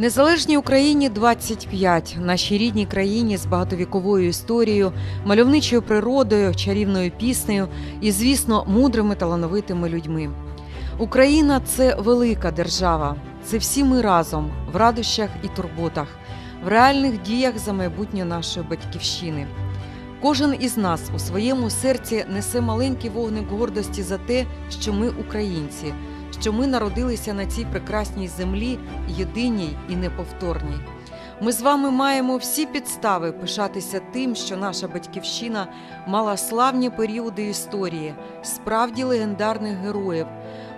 Незалежній Україні 25, нашій рідній країні з багатовіковою історією, мальовничою природою, чарівною піснею і, звісно, мудрими талановитими людьми. Україна це велика держава. Це всі ми разом в радощах і турботах, в реальних діях за майбутнє нашої батьківщини. Кожен із нас у своєму серці несе маленький вогник гордості за те, що ми українці, що ми народилися на цій прекрасній землі, єдиній і неповторній. Ми з вами маємо всі підстави пишатися тим, що наша батьківщина мала славні періоди історії, справді легендарних героїв,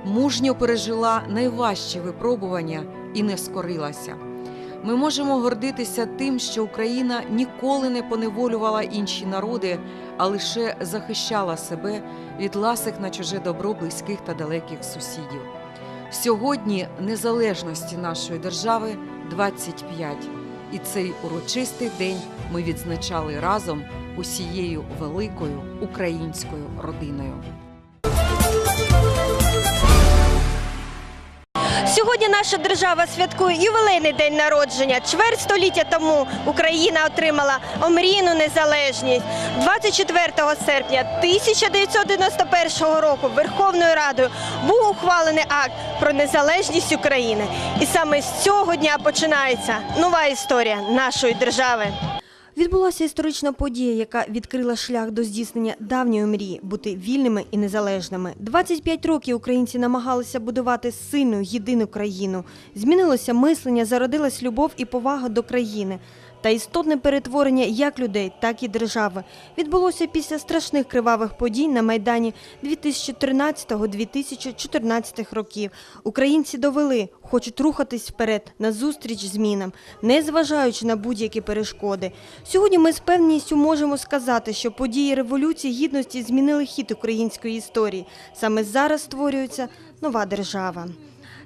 мужньо пережила найважчі випробування і не скорилася. Ми можемо гордитися тим, що Україна ніколи не поневолювала інші народи, а лише захищала себе від ласих на чуже добро близьких та далеких сусідів. Сьогодні незалежності нашої держави 25, і цей урочистий день ми відзначали разом усією великою українською родиною. Сьогодні наша держава святкує ювілейний день народження. Чверть століття тому Україна отримала омрійну незалежність. 24 серпня 1991 року Верховною Радою був ухвалений акт про незалежність України. І саме з цього дня починається нова історія нашої держави. Відбулася історична подія, яка відкрила шлях до здійснення давньої мрії бути вільними і незалежними. 25 років українці намагалися будувати сильну єдину країну. Змінилося мислення, зародилась любов і повага до країни. Та істотне перетворення як людей, так і держави відбулося після страшних кривавих подій на майдані 2013-2014 років. Українці довели, хочуть рухатись вперед назустріч змінам, не зважаючи на будь-які перешкоди. Сьогодні ми з певністю можемо сказати, що події революції гідності змінили хід української історії. Саме зараз створюється нова держава.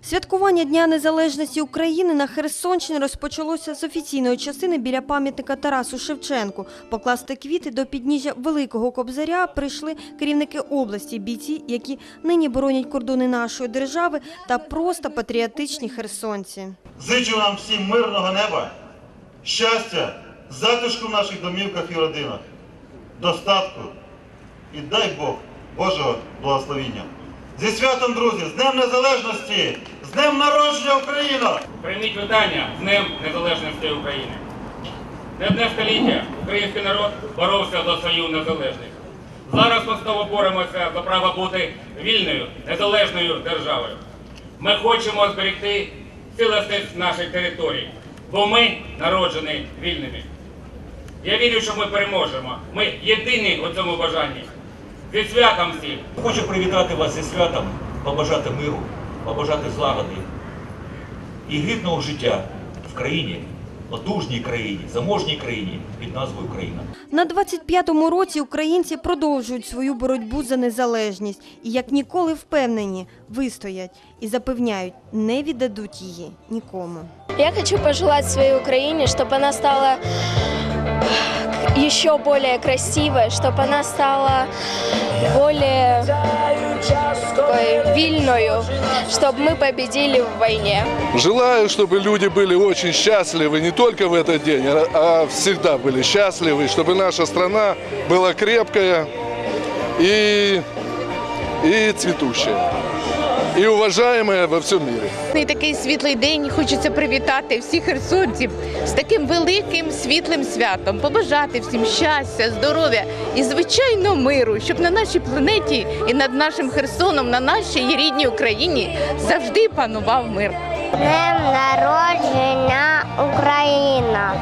Святкування Дня Незалежності України на Херсонщині розпочалося з офіційної частини біля пам'ятника Тарасу Шевченку. Покласти квіти до підніжжя Великого Кобзаря прийшли керівники області, бійці, які нині боронять кордони нашої держави, та просто патріотичні херсонці. Зичу нам всім мирного неба, щастя, затишку в наших домівках і родинах, достатку і дай Бог Божого благословіння. Зі святом, друзі, з Днем Незалежності, Днем народження Україна! Прийміть вітання з Днем Незалежності України. Не одне століття український народ боровся за свою незалежність. Зараз ми знову боремося за право бути вільною, незалежною державою. Ми хочемо зберегти цілісність наших територій, бо ми народжені вільними. Я вірю, що ми переможемо. Ми єдині у цьому бажанні. Зі святом всіх! Хочу привітати вас зі святом, побажати миру, побажати злагоди і гідного життя в країні, потужній країні, заможній країні під назвою Україна. На 25-му році українці продовжують свою боротьбу за незалежність і як ніколи впевнені вистоять і запевняють, не віддадуть її нікому. Я хочу пожелать своей Украине, чтобы она стала еще более красивой, чтобы она стала более такой вильною, чтобы мы победили в войне. Желаю, чтобы люди были очень счастливы не только в этот день, а а всегда были счастливы, чтобы наша страна была крепкая и, и цветущая, и уважаемая во всем мире. І такий світлий день хочеться привітати всіх херсонців з таким великим світлим святом, побажати всім щастя, здоров'я і звичайно миру, щоб на нашій планеті і над нашим Херсоном, на нашій рідній Україні завжди панував мир. Днем народження Україна!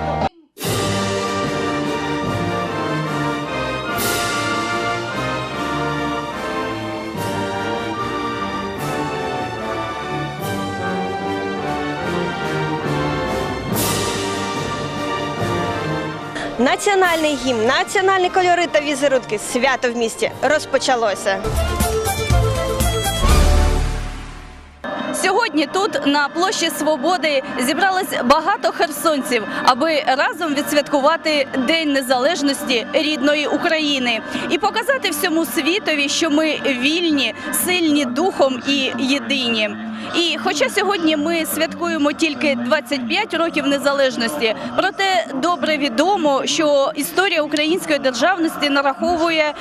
Національний гімн, національні кольори та візерунки. Свято в місті розпочалося. Сьогодні тут на площі Свободи зібралось багато херсонців, аби разом відсвяткувати День Незалежності рідної України і показати всьому світові, що ми вільні, сильні духом і єдині. І хоча сьогодні ми святкуємо тільки 25 років незалежності, проте добре відомо, що історія української державності нараховує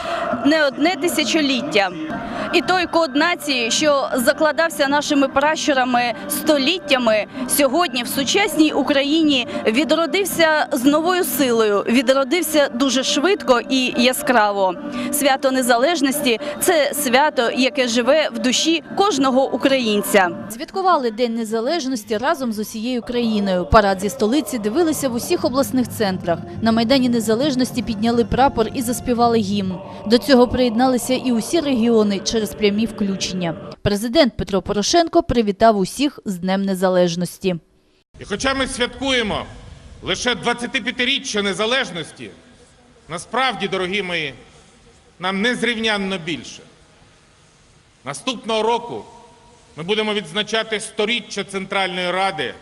не одне тисячоліття. І той код нації, що закладався нашими пращурами століттями, сьогодні в сучасній Україні відродився з новою силою, відродився дуже швидко і яскраво. Свято незалежності це свято, яке живе в душі кожного українця. Святкували День Незалежності разом з усією країною. Парад зі столиці дивилися в усіх обласних центрах. На Майдані Незалежності підняли прапор і заспівали гімн. До цього приєдналися і усі регіони через прямі включення. Президент Петро Порошенко привітав усіх з Днем Незалежності. І хоча ми святкуємо лише 25-річчя незалежності, насправді, дорогі мої, нам незрівнянно більше. Наступного року ми будемо відзначати сторіччя Центральної Ради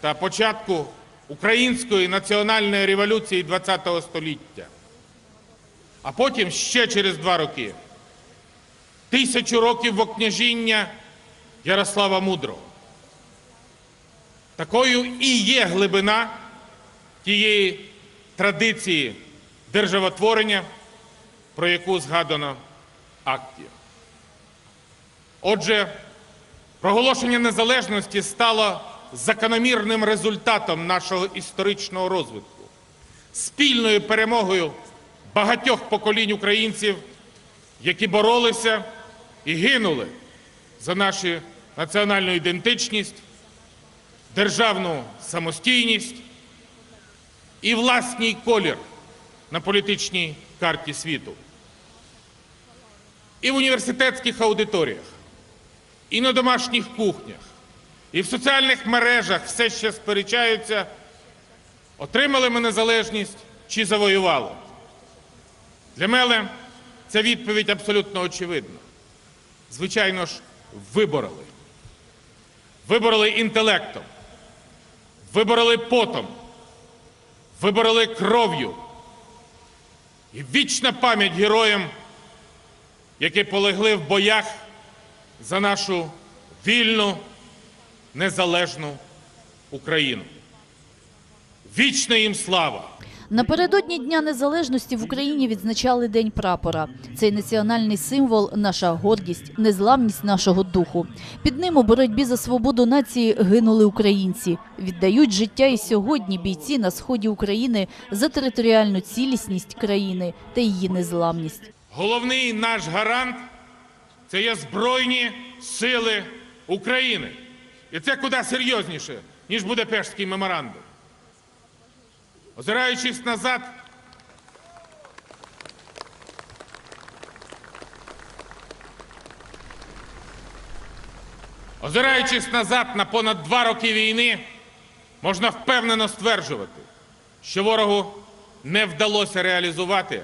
та початку Української національної революції ХХ століття. А потім ще через два роки тисячу років вокняжіння Ярослава Мудрого. Такою і є глибина тієї традиції державотворення, про яку згадано в акті. Отже, проголошення незалежності стало закономірним результатом нашого історичного розвитку, спільною перемогою багатьох поколінь українців, які боролися і гинули за нашу національну ідентичність, державну самостійність і власній колір на політичній карті світу. І в університетських аудиторіях, і на домашніх кухнях, і в соціальних мережах все ще сперечаються, отримали ми незалежність чи завоювали. Для мене ця відповідь абсолютно очевидна. Звичайно ж, вибороли. Вибороли інтелектом, вибороли потом, вибороли кров'ю. І вічна пам'ять героям, які полегли в боях за нашу вільну, незалежну Україну. Вічна їм слава! Напередодні Дня Незалежності в Україні відзначали День прапора. Цей національний символ наша гордість, незламність нашого духу. Під ним у боротьбі за свободу нації гинули українці. Віддають життя і сьогодні бійці на сході України за територіальну цілісність країни та її незламність. Головний наш гарант це є Збройні Сили України. І це куди серйозніше, ніж Будапештський меморандум. Озираючись назад, озираючись назад на понад два роки війни, можна впевнено стверджувати, що ворогу не вдалося реалізувати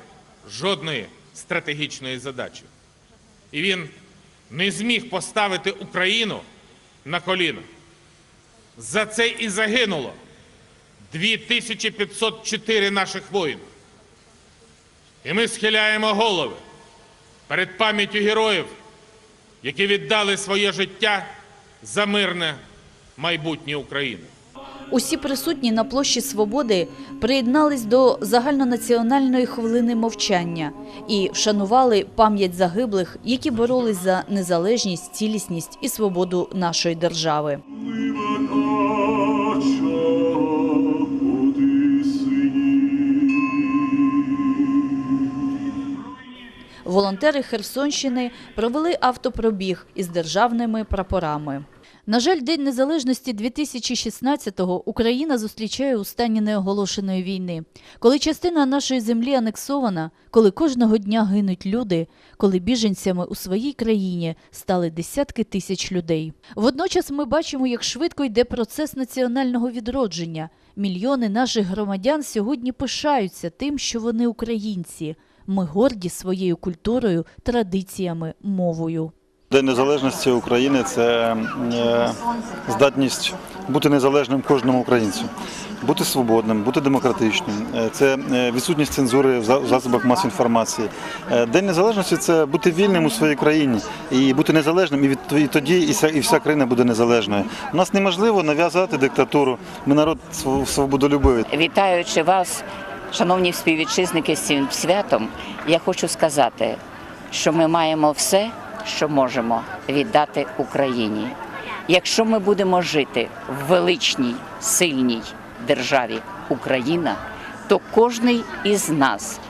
жодної стратегічної задачі. І він не зміг поставити Україну на коліна. За це і загинуло 2504 наших воїнів. І ми схиляємо голови перед пам'яттю героїв, які віддали своє життя за мирне майбутнє України. Усі присутні на площі Свободи приєднались до загальнонаціональної хвилини мовчання і вшанували пам'ять загиблих, які боролись за незалежність, цілісність і свободу нашої держави. Волонтери Херсонщини провели автопробіг із державними прапорами. На жаль, День Незалежності 2016-го Україна зустрічає у стані неоголошеної війни, коли частина нашої землі анексована, коли кожного дня гинуть люди, коли біженцями у своїй країні стали десятки тисяч людей. Водночас ми бачимо, як швидко йде процес національного відродження. Мільйони наших громадян сьогодні пишаються тим, що вони українці. Ми горді своєю культурою, традиціями, мовою. День незалежності України це е, здатність бути незалежним кожному українцю, бути свободним, бути демократичним. Е, Це е, відсутність цензури в засобах масової інформації. День незалежності це бути вільним у своїй країні і бути незалежним, і, від, тоді і вся, і вся країна буде незалежною. У нас неможливо нав'язати диктатуру. Ми народ св- свободолюбивий. Вітаючи вас, шановні співвітчизники, з цим святом, я хочу сказати, що ми маємо все, що можемо віддати Україні. Якщо ми будемо жити в величній, сильній державі Україна, то кожний із нас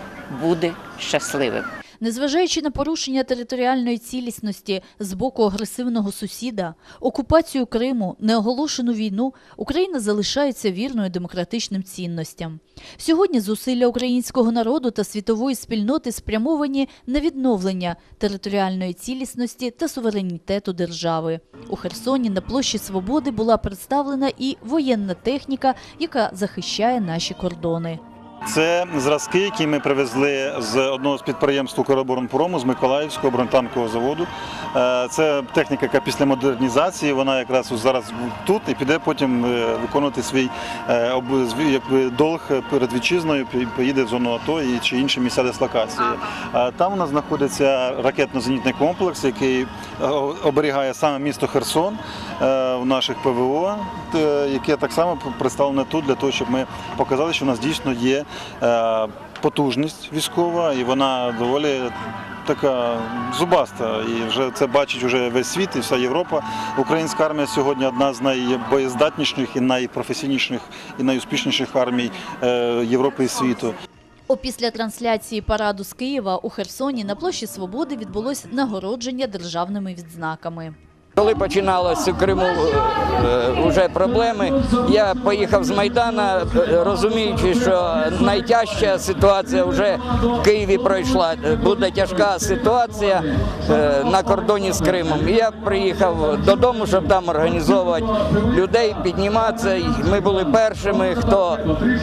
буде щасливим. Незважаючи на порушення територіальної цілісності з боку агресивного сусіда, окупацію Криму, неоголошену війну, Україна залишається вірною демократичним цінностям. Сьогодні зусилля українського народу та світової спільноти спрямовані на відновлення територіальної цілісності та суверенітету держави. У Херсоні на площі Свободи була представлена і воєнна техніка, яка захищає наші кордони. Це зразки, які ми привезли з одного з підприємств Укроборонпрому, з Миколаївського бронетанкового заводу. Е, Це техніка, яка після модернізації, вона якраз зараз тут і піде потім е, виконувати свій е, якби, долг перед вітчизною, поїде в зону АТО і чи інші місця дислокації. Там у нас знаходиться ракетно-зенітний комплекс, який оберігає саме місто Херсон в наших ПВО, е, яке так само представлене тут для того, щоб ми показали, що в нас дійсно є е, потужність військова, і вона доволі така зубаста. І вже це бачить вже весь світ і вся Європа. Українська армія сьогодні одна з найбоєздатніших і найпрофесійніших і найуспішніших армій е, Європи і світу. Опісля трансляції параду з Києва у Херсоні на площі Свободи відбулось нагородження державними відзнаками. Коли починалося у Криму вже проблеми, я поїхав з Майдана, е, розуміючи, що найтяжча ситуація вже в Києві пройшла. Буде тяжка ситуація е, на кордоні з Кримом. Я приїхав додому, щоб там організовувати людей, підніматися. Ми були першими, хто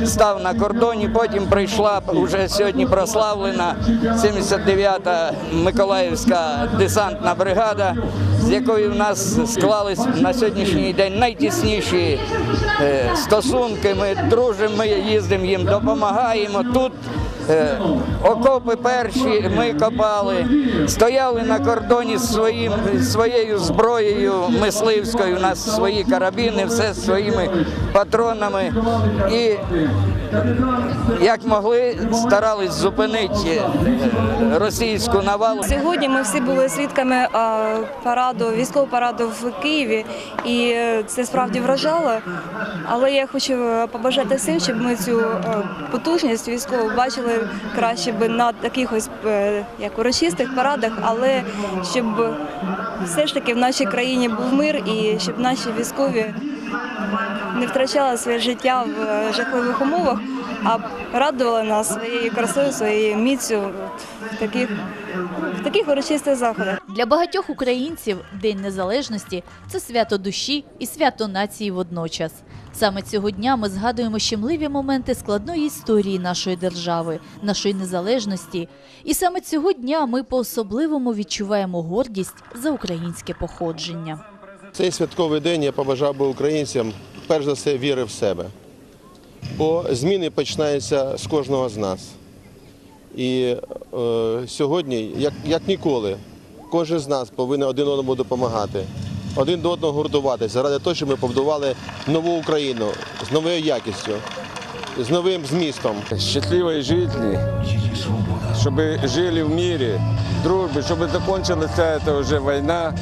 став на кордоні. Потім прийшла вже сьогодні прославлена 79-та Миколаївська десантна бригада, з якою в нас склались на сьогоднішній день найтісніші е, стосунки. Ми дружимо, ми їздимо їм, допомагаємо. Тут окопи перші ми копали, стояли на кордоні з своїм, своєю зброєю мисливською. У нас свої карабіни, все з своїми патронами. І як могли, старались зупинити е, російську навалу. Сьогодні ми всі були свідками параду, військового параду в Києві, і е, це справді вражало. Але я хочу е, побажати всім, щоб ми цю е, потужність військову бачили краще би на таких ось е, як урочистих парадах, але щоб все ж таки в нашій країні був мир і щоб наші військові не втрачали своє життя в е, жахливих умовах, а радували нас своєю красою, своєю міцю в таких, в таких урочистих заходах. Для багатьох українців День Незалежності це свято душі і свято нації водночас. Саме цього дня ми згадуємо щемливі моменти складної історії нашої держави, нашої незалежності. І саме цього дня ми по-особливому відчуваємо гордість за українське походження. Цей святковий день я побажав би українцям перш за все віри в себе. Бо зміни починаються з кожного з нас. І е, сьогодні, як, як ніколи, кожен з нас повинен один одному допомагати, один до одного гуртуватися заради того, щоб ми побудували нову Україну з новою якістю, з новим змістом. счастливой жизни, чтобы жили в мире, дружбе, чтобы закончилась вся эта уже война,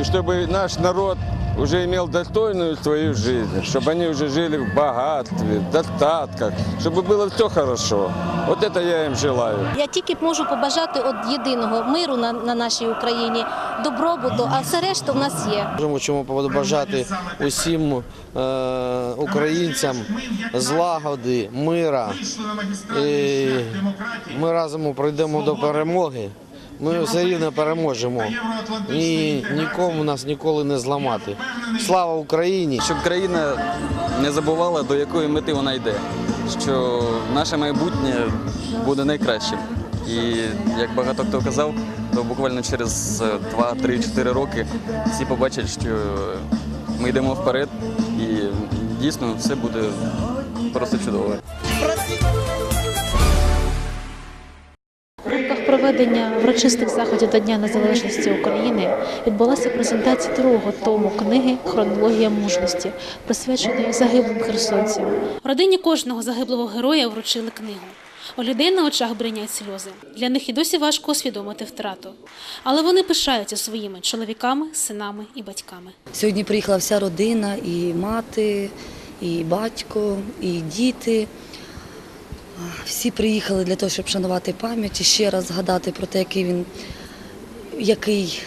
и чтобы наш народ уже имел достойную свою жизнь, чтобы они уже жили в богатстве, в достатках, чтобы было все хорошо. Вот это я им желаю. Я тільки можу побажати от єдиного миру на, на нашій Україні, добробуту, а все решта в нас є. Можемо чому побажати усім е, українцям злагоди, мира. І ми разом пройдемо до перемоги. Ми все рівно переможемо. І нікому нас ніколи не зламати. Слава Україні! Щоб країна не забувала, до якої мети вона йде, що наше майбутнє буде найкращим. І як багато хто казав, то буквально через 2, 3, 4 роки всі побачать, що ми йдемо вперед, і дійсно все буде просто чудово. Проведення урочистих заходів до Дня Незалежності України відбулася презентація другого тому книги Хронологія мужності, присвяченої загиблим херсонцям. Родині кожного загиблого героя вручили книгу. У людей на очах бринять сльози. Для них і досі важко усвідомити втрату. Але вони пишаються своїми чоловіками, синами і батьками. Сьогодні приїхала вся родина, і мати, і батько, і діти. Всі приїхали для того, щоб шанувати пам'ять і ще раз згадати про те, який він який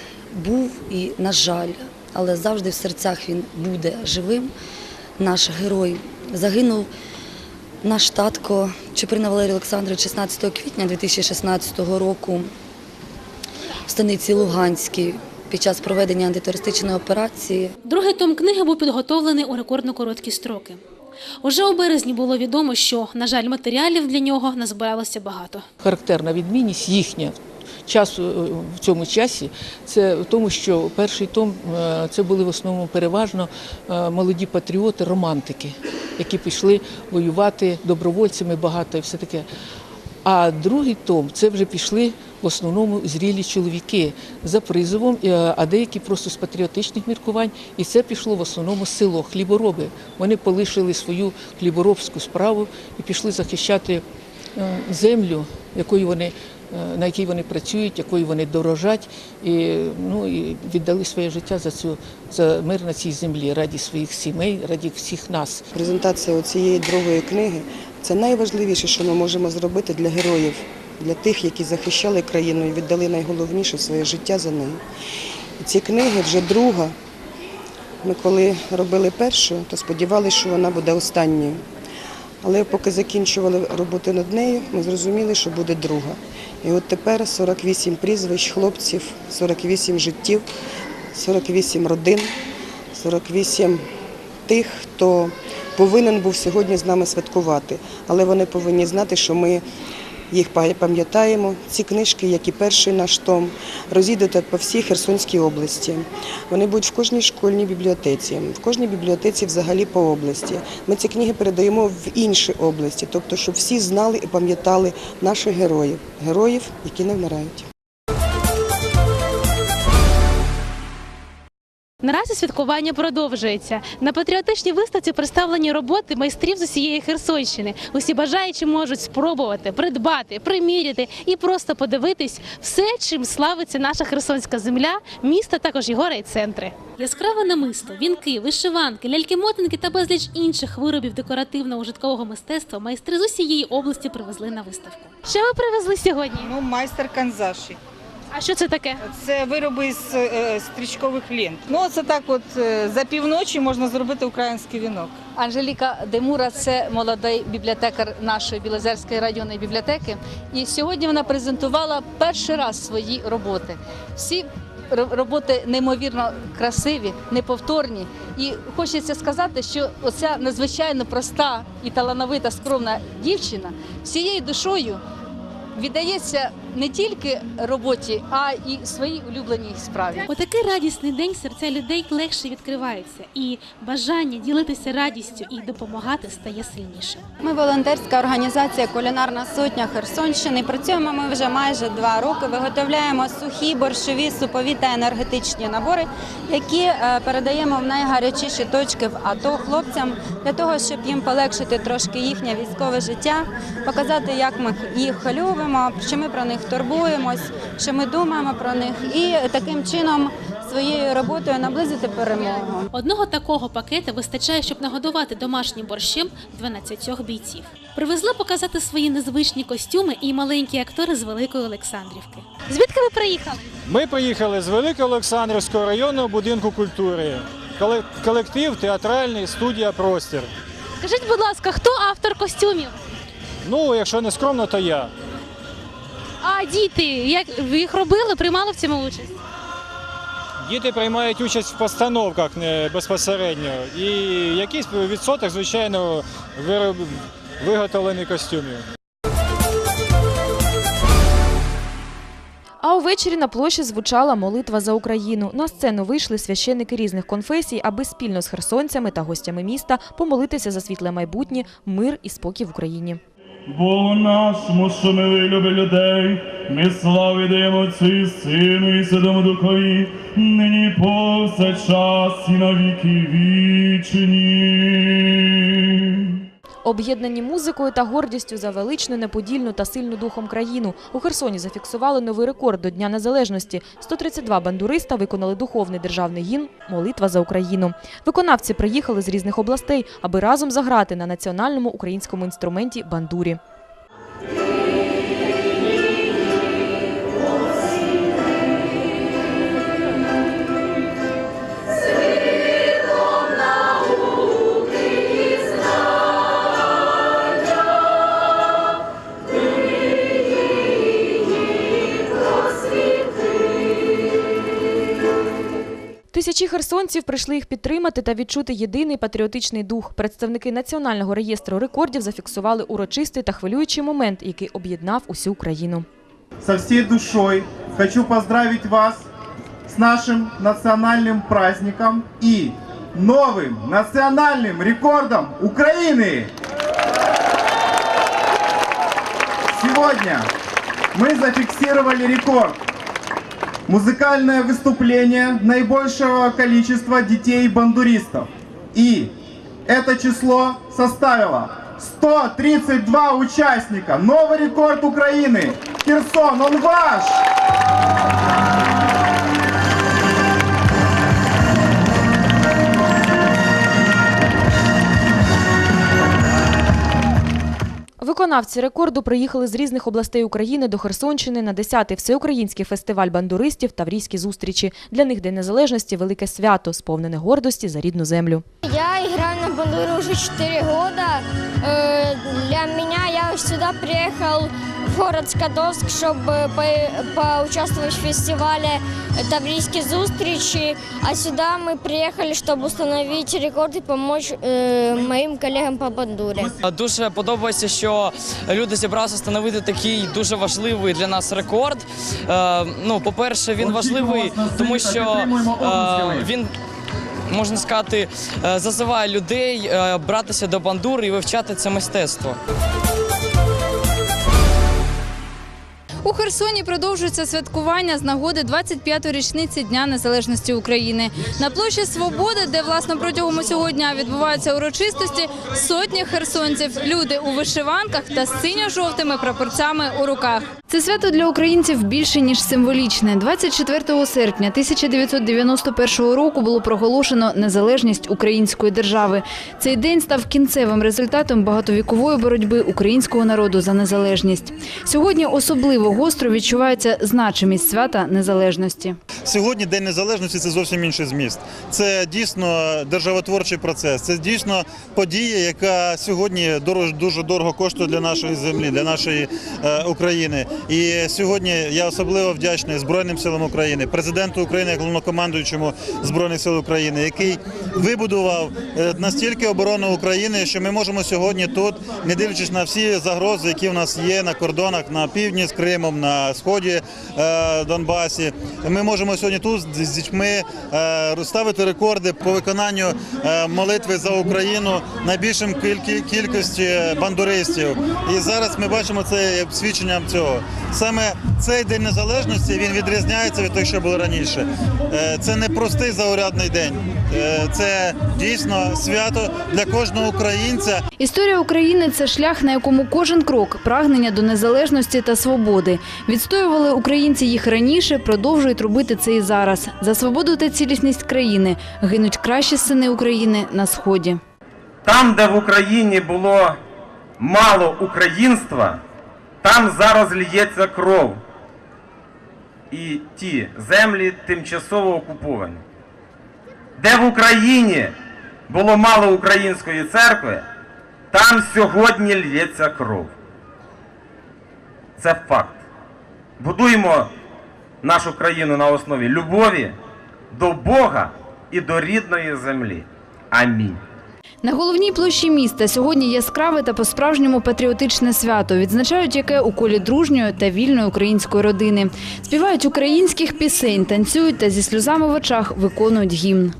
був і, на жаль, але завжди в серцях він буде живим. Наш герой загинув наш татко Чуприна Валерій Олександрович 16 квітня 2016 року в станиці Луганській під час проведення антитерористичної операції. Другий том книги був підготовлений у рекордно короткі строки. Уже у березні було відомо, що, на жаль, матеріалів для нього назбиралося багато. характерна відмінність їхня часу е, в цьому часі, це в тому, що перший том е, це були в основному переважно е, молоді патріоти, романтики, які пішли воювати добровольцями багато і все таке. А другий том це вже пішли в основному зрілі чоловіки за призовом, е, а деякі просто з патріотичних міркувань. І це пішло в основному село, хлібороби. Вони полишили свою хліборобську справу і пішли захищати е, землю, якою вони. е, На якій вони працюють, якою вони дорожать, і ну і віддали своє життя за цю за мир на цій землі, раді своїх сімей, раді всіх нас. Презентація цієї другої книги це найважливіше, що ми можемо зробити для героїв, для тих, які захищали країну і віддали найголовніше своє життя за неї. І ці книги вже друга. Ми коли робили першу, то сподівалися, що вона буде останньою. Але поки закінчували роботу над нею, ми зрозуміли, що буде друга. І от тепер 48 прізвищ хлопців, 48 життів, 48 родин, 48 тих, хто повинен був сьогодні з нами святкувати. Але вони повинні знати, що ми їх пам'ятаємо. Ці книжки, як і перший наш том, розійдуться по всій Херсонській області. Вони будуть в кожній школьній бібліотеці, в кожній бібліотеці взагалі по області. Ми ці книги передаємо в інші області, тобто, щоб всі знали і пам'ятали наших героїв, героїв, які не вмирають. Наразі святкування продовжується. На патріотичній виставці представлені роботи майстрів з усієї Херсонщини. Усі бажаючі можуть спробувати, придбати, приміряти і просто подивитись все, чим славиться наша херсонська земля, місто, також його райцентри. Яскраве намисто, вінки, вишиванки, ляльки-мотинки та безліч інших виробів декоративно-ужиткового мистецтва майстри з усієї області привезли на виставку. Що ви привезли сьогодні? Ну, майстер канзаші. А що це таке? Це вироби з е, стрічкових лент. Ну, це так, от е, за півночі можна зробити український вінок. Анжеліка Демура це молодий бібліотекар нашої Білозерської районної бібліотеки. І сьогодні вона презентувала перший раз свої роботи. Всі роботи неймовірно красиві, неповторні. І хочеться сказати, що оця надзвичайно проста і талановита скромна дівчина всією душою віддається не тільки роботі, а і своїй улюбленій справі. У такий радісний день серця людей легше відкриваються, і бажання ділитися радістю і допомагати стає сильніше. Ми волонтерська організація Кулінарна сотня Херсонщини. Працюємо ми вже майже два роки. Виготовляємо сухі, борщові, супові та енергетичні набори, які е, передаємо в найгарячіші точки в АТО хлопцям для того, щоб їм полегшити трошки їхнє військове життя, показати, як ми їх любимо, що ми про них турбуємось, що ми думаємо про них, і таким чином своєю роботою наблизити перемогу. Одного такого пакета вистачає, щоб нагодувати домашнім борщем 12 бійців. Привезли показати свої незвичні костюми і маленькі актори з Великої Олександрівки. Звідки ви приїхали? Ми приїхали з Великоолександрівського районного будинку культури. Коле- Колектив театральний студія Простір. Скажіть, будь ласка, хто автор костюмів? Ну, якщо не скромно, то я. А діти, як ви їх робили, приймали в цьому участь? Діти приймають участь в постановках не безпосередньо. І якийсь відсоток, звичайно, вироб... виготовлений костюмів. Увечері на площі звучала молитва за Україну. На сцену вийшли священники різних конфесій, аби спільно з херсонцями та гостями міста помолитися за світле майбутнє, мир і спокій в Україні. Богу нашому, що милий любить людей, ми слави даємо Отцю Сину і Святому Духові, нині повсякчас і на віки вічні. Об'єднані музикою та гордістю за величну, неподільну та сильну духом країну. У Херсоні зафіксували новий рекорд до Дня Незалежності. 132 бандуриста виконали духовний державний гімн «Молитва за Україну». Виконавці приїхали з різних областей, аби разом заграти на національному українському інструменті бандурі. Тисячі херсонців прийшли їх підтримати та відчути єдиний патріотичний дух. Представники Національного реєстру рекордів зафіксували урочистий та хвилюючий момент, який об'єднав усю Україну. со всей душой хочу поздравить вас с нашим национальным праздником и новым национальным рекордом Украины! Сегодня мы зафиксировали рекорд. Музыкальное выступление наибольшего количества детей-бандуристов. И это число составило 132 участника. Новый рекорд Украины. Херсон, он ваш! Виконавці рекорду приїхали з різних областей України до Херсонщини на 10-й всеукраїнський фестиваль бандуристів Таврійські зустрічі. Для них День Незалежності – велике свято, сповнене гордості за рідну землю. Я граю на бандуре вже 4 года. Э, Для мене я сюда приехал в город Скадовск, чтобы по- поучаствовать в фестивале Таврийские зустрічи. А сюда мы приехали, чтобы установить рекорд и помочь э, моим коллегам по бандуре. Дуже подобається, що люди зібралися встановити такий дуже важливий для нас рекорд. Е, ну, по-перше, він важливий, тому що е, він. Можна сказати, е, зазиває людей е, братися до бандури і вивчати це мистецтво. У Херсоні продовжується святкування з нагоди 25-ї річниці Дня Незалежності України. На площі Свободи, де власне протягом усього дня відбуваються урочистості, сотні херсонців, люди у вишиванках та з синьо-жовтими прапорцями у руках. Це свято для українців більше ніж символічне. 24 серпня 1991 року було проголошено незалежність української держави. Цей день став кінцевим результатом багатовікової боротьби українського народу за незалежність. Сьогодні особливо гостро відчувається значимість свята незалежності. Сьогодні День Незалежності це зовсім інший зміст. Це дійсно державотворчий процес. Це дійсно подія, яка сьогодні дуже дорого коштує для нашої землі, для нашої е, України. І сьогодні я особливо вдячний Збройним силам України, президенту України, головнокомандуючому Збройних сил України, який вибудував е, настільки оборону України, що ми можемо сьогодні тут, не дивлячись на всі загрози, які в нас є на кордонах на півдні з Кримом, на сході е, Донбасі. Ми можемо сьогодні тут з дітьми е, розставити рекорди по виконанню молитви за Україну найбільшим кількості бандуристів. І зараз ми бачимо це свідченням цього. Саме цей день незалежності він відрізняється від того, що було раніше. Е, Це не простий заурядний день, Е, це дійсно свято для кожного українця. Історія України це шлях, на якому кожен крок прагнення до незалежності та свободи. Відстоювали українці їх раніше, продовжують робити це і зараз. За свободу та цілісність країни гинуть кращі сини України на сході. Там, де в Україні було мало українства, там зараз лється кров. І ті землі тимчасово окуповані. Де в Україні було мало української церкви, там сьогодні лється кров. Це факт. Будуємо нашу країну на основі любові до Бога і до рідної землі. Амінь. На головній площі міста сьогодні яскраве та по-справжньому патріотичне свято. Відзначають яке у колі дружньої та вільної української родини. Співають українських пісень, танцюють та зі сльозами в очах виконують гімн.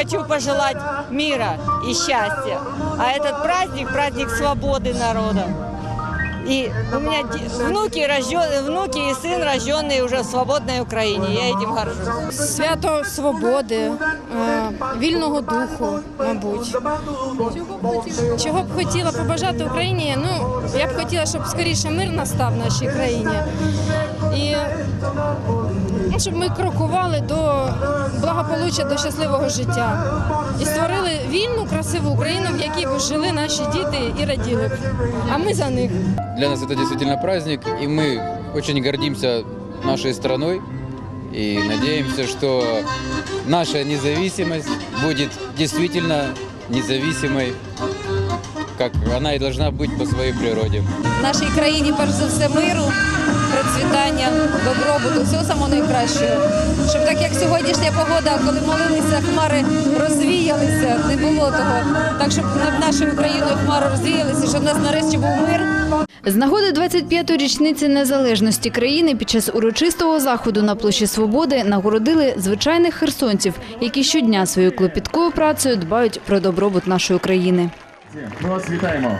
хочу пожелать мира и счастья. А этот праздник – праздник свободы народа. И у меня ди- внуки, рожден- внуки и сын, рожденные уже в свободной Украине. Я этим горжусь. Свято свободи, е, вільного духу, мабуть. Чого б хотіла побажати Україні? Ну, я б хотіла, щоб скоріше мир настав в нашій країні. І ну, щоб ми крокували до благополуччя, до щасливого життя. І створили вільну, красиву Україну, в якій б жили наші діти і раділи б. А ми за них. Для нас это действительно праздник, и мы очень гордимся нашей страной и надеемся, что наша независимость будет действительно независимой, как она и должна быть по своей природе. Нашій країні перш за все миру, процвітання, добробуту, всього самого найкращого. Щоб так як сьогоднішня погода, коли молилися, хмари розвіялися, не було того. Так щоб над нашою Україною хмари розвіялися, щоб в нас нарешті був мир. З нагоди 25-ї річниці незалежності країни під час урочистого заходу на площі Свободи нагородили звичайних херсонців, які щодня своєю клопіткою працею дбають про добробут нашої країни. Ми вас вітаємо.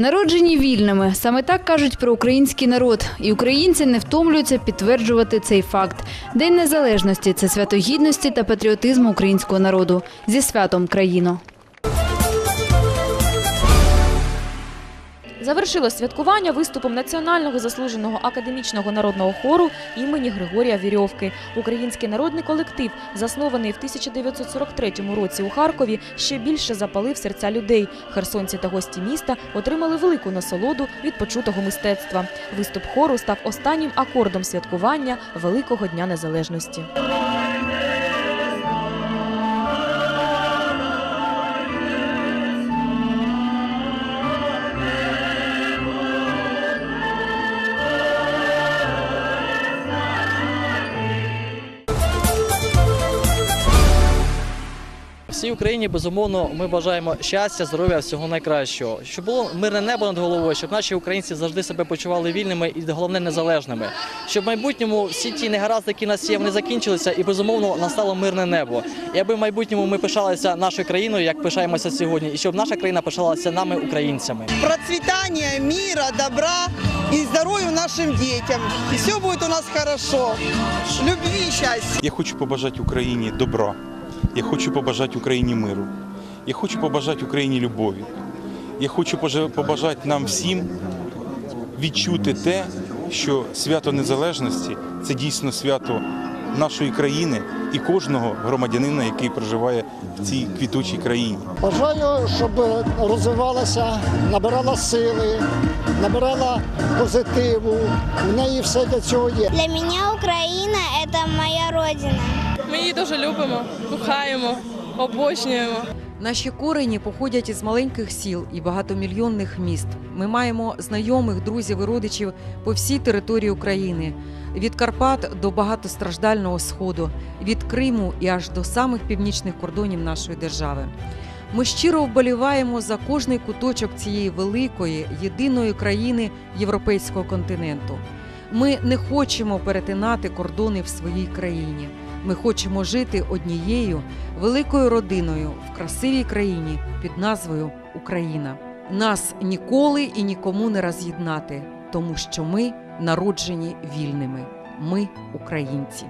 Народжені вільними саме так кажуть про український народ, і українці не втомлюються підтверджувати цей факт. День незалежності це свято гідності та патріотизму українського народу зі святом країно. Завершило святкування виступом національного заслуженого академічного народного хору імені Григорія Вірьовки. Український народний колектив, заснований в 1943 році у Харкові, ще більше запалив серця людей. Херсонці та гості міста отримали велику насолоду від почутого мистецтва. Виступ хору став останнім акордом святкування Великого Дня Незалежності. Всій Україні безумовно ми бажаємо щастя, здоров'я, всього найкращого. Щоб було мирне небо над головою, щоб наші українці завжди себе почували вільними і головне незалежними. Щоб в майбутньому всі ті негаразди, які нас є, вони закінчилися, і безумовно настало мирне небо. І аби в майбутньому ми пишалися нашою країною, як пишаємося сьогодні, і щоб наша країна пишалася нами, українцями. процветания, мира, добра и здоровья нашим детям. И все будет у нас хорошо. Любви и счастья. Я хочу побажати Україні добра. Я хочу побажати Україні миру. Я хочу побажати Україні любові. Я хочу побажати нам всім відчути те, що свято незалежності це дійсно свято нашої країни і кожного громадянина, який проживає в цій квітучій країні. Бажаю, щоб розвивалася, набирала сили, набирала позитиву. В неї все для цього є. Для меня Украина – это моя родина. Її дуже любимо, кохаємо, обожнюємо. Наші корені походять із маленьких сіл і багатомільйонних міст. Ми маємо знайомих, друзів і родичів по всій території України від Карпат до багатостраждального сходу, від Криму і аж до самих північних кордонів нашої держави. Ми щиро вболіваємо за кожний куточок цієї великої єдиної країни європейського континенту. Ми не хочемо перетинати кордони в своїй країні. Ми хочемо жити однією великою родиною в красивій країні під назвою Україна. Нас ніколи і нікому не роз'єднати, тому що ми народжені вільними. Ми українці.